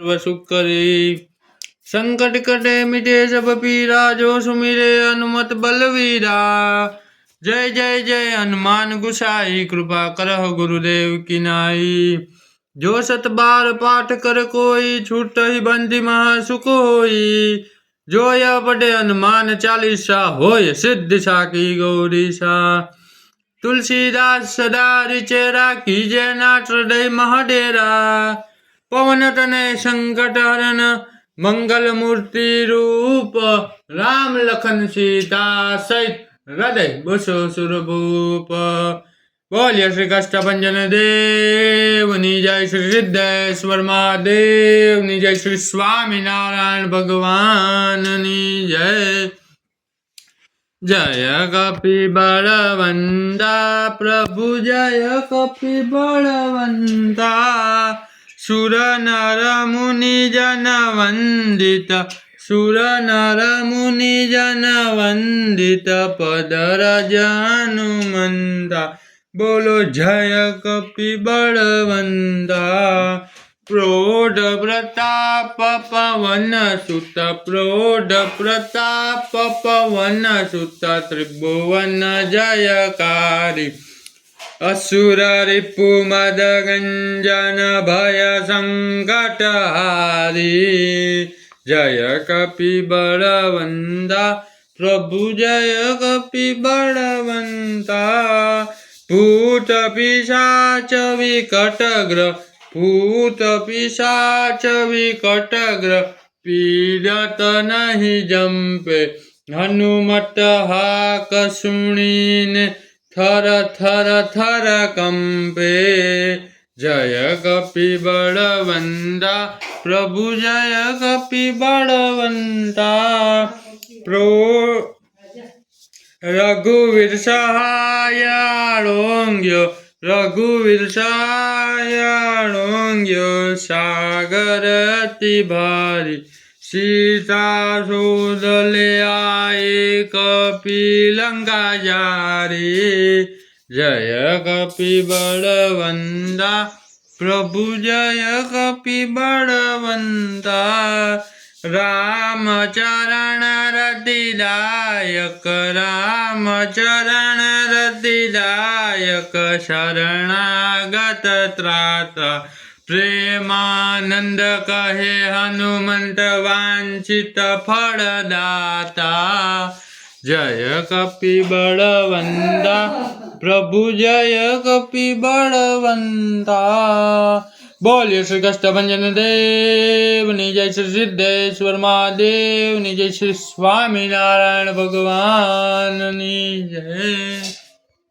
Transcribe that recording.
सर्व संकट कटे मिटे सब पीरा, जो सुमिरे अनुमत बलवीरा। जय जय जय, हनुमान गुसाई, कृपा करह गुरुदेव की नाई। जो सत बार पाठ कर कोई, छूट ही बंदी महा सुख होई। जो या पटे हनुमान चालीसा, होय सिद्ध सा की गौरी सा तुलसीदास सदा रिचेरा जय नाट हृदय महडेरा પવનતનય સંકટહરણ મંગલ મૂર્તિ રૂપ રામ લખન સીતા સહિત હૃદય બસો સુરભૂપ બોલ્ય શ્રી કષ્ટભંજન દેવની જય શ્રી સિદ્ધેશ્વર મહાદેવની જય શ્રી સ્વામિનારાયણ ભગવાનની જય જય કપી બળવંતા પ્રભુ જય કપી બળવંતા સુર નર મુનિ જન વંદિત સુર નર મુનિ જન વંદિત પદર હનુમંતા બોલો જય કપી બળવંતા असुररिपुमदगञ्जनभयसङ्कटहारी जय कपि बड़वंदा प्रभु जय कपिबलवन्ता पूतपिशाच विकटग्र पूतपिशाच विकटग्र, पीडत नहि जम्पे। हनुमत हाक सुणीने थर थर थर कंपे जय कपि बड़वंदा प्रभु जय कपि बड़वंता प्रो रघुवीर सहायाणोंग्यो रघुवीर सहायाणोंग्यो सागरति भारी સીતાસુદલયાએ કપિલંગાજારી જય કપી બળવંદા પ્રભુ જય કપી બળવંતા, રામચરણ રતિદાયક રામચરણ રતિદાયક, શરણાગત ત્રાતા પ્રેમાનંદ કહે, હનુમંત વાંછિત ફળદાતા, જય કપી બળવંતા, પ્રભુ જય કપી બળવંતા. બોલ્યો શ્રી કષ્ટભંજન દેવની જય શ્રી સિદ્ધેશ્વર મહાદેવની જય શ્રી સ્વામિનારાયણ ભગવાનની જય.